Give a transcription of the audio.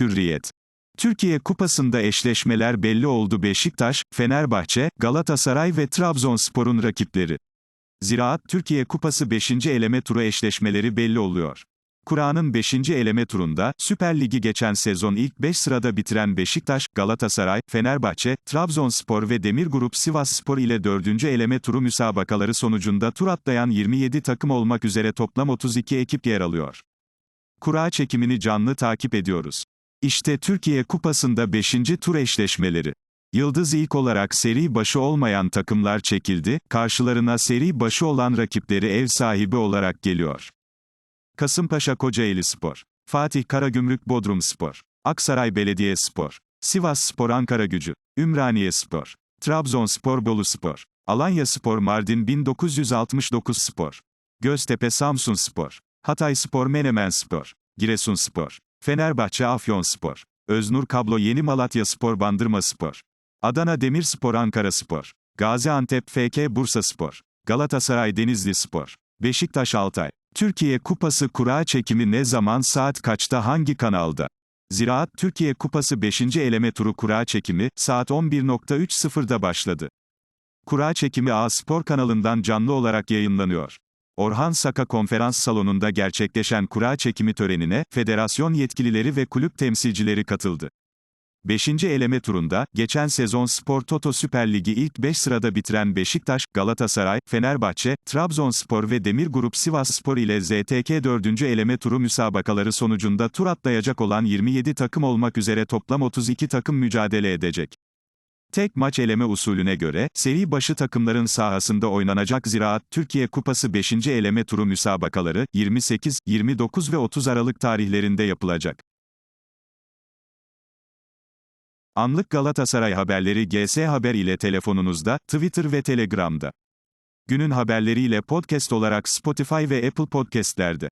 Hürriyet. Türkiye Kupası'nda eşleşmeler belli oldu Beşiktaş, Fenerbahçe, Galatasaray ve Trabzonspor'un rakipleri. Ziraat Türkiye Kupası 5. eleme turu eşleşmeleri belli oluyor. Kura'nın 5. eleme turunda, Süper Ligi geçen sezon ilk 5 sırada bitiren Beşiktaş, Galatasaray, Fenerbahçe, Trabzonspor ve Demir Grup Sivasspor ile 4. eleme turu müsabakaları sonucunda tur atlayan 27 takım olmak üzere toplam 32 ekip yer alıyor. Kura çekimini canlı takip ediyoruz. İşte Türkiye Kupası'nda 5. tur eşleşmeleri. Yıldız ilk olarak seri başı olmayan takımlar çekildi, karşılarına seri başı olan rakipleri ev sahibi olarak geliyor. Kasımpaşa Kocaeli Spor, Fatih Karagümrük Bodrum Spor, Aksaray Belediye Spor, Sivas Spor Ankara Gücü, Ümraniye Spor, Trabzonspor Bolu Spor, Alanya Spor Mardin 1969 Spor, Göztepe Samsun Spor, Hatay Spor Menemen Spor, Giresun Spor, Fenerbahçe Afyon Spor, Öznur Kablo Yeni Malatya Spor Bandırma Spor, Adana Demirspor Ankara Spor, Gaziantep FK Bursa Spor, Galatasaray Denizli Spor, Beşiktaş Altay. Türkiye Kupası kura çekimi ne zaman saat kaçta hangi kanalda? Ziraat Türkiye Kupası 5. eleme turu kura çekimi saat 11.30'da başladı. Kura çekimi A Spor kanalından canlı olarak yayınlanıyor. Orhan Saka konferans salonunda gerçekleşen kura çekimi törenine federasyon yetkilileri ve kulüp temsilcileri katıldı. 5. eleme turunda, geçen sezon Spor Toto Süper Ligi ilk 5 sırada bitiren Beşiktaş, Galatasaray, Fenerbahçe, Trabzonspor ve Demir Grup Sivasspor ile ZTK 4. eleme turu müsabakaları sonucunda tur atlayacak olan 27 takım olmak üzere toplam 32 takım mücadele edecek. Tek maç eleme usulüne göre, seri başı takımların sahasında oynanacak Ziraat Türkiye Kupası 5. eleme turu müsabakaları, 28, 29 ve 30 Aralık tarihlerinde yapılacak. Anlık Galatasaray haberleri GS Haber ile telefonunuzda, Twitter ve Telegram'da. Günün haberleriyle podcast olarak Spotify ve Apple Podcast'lerde.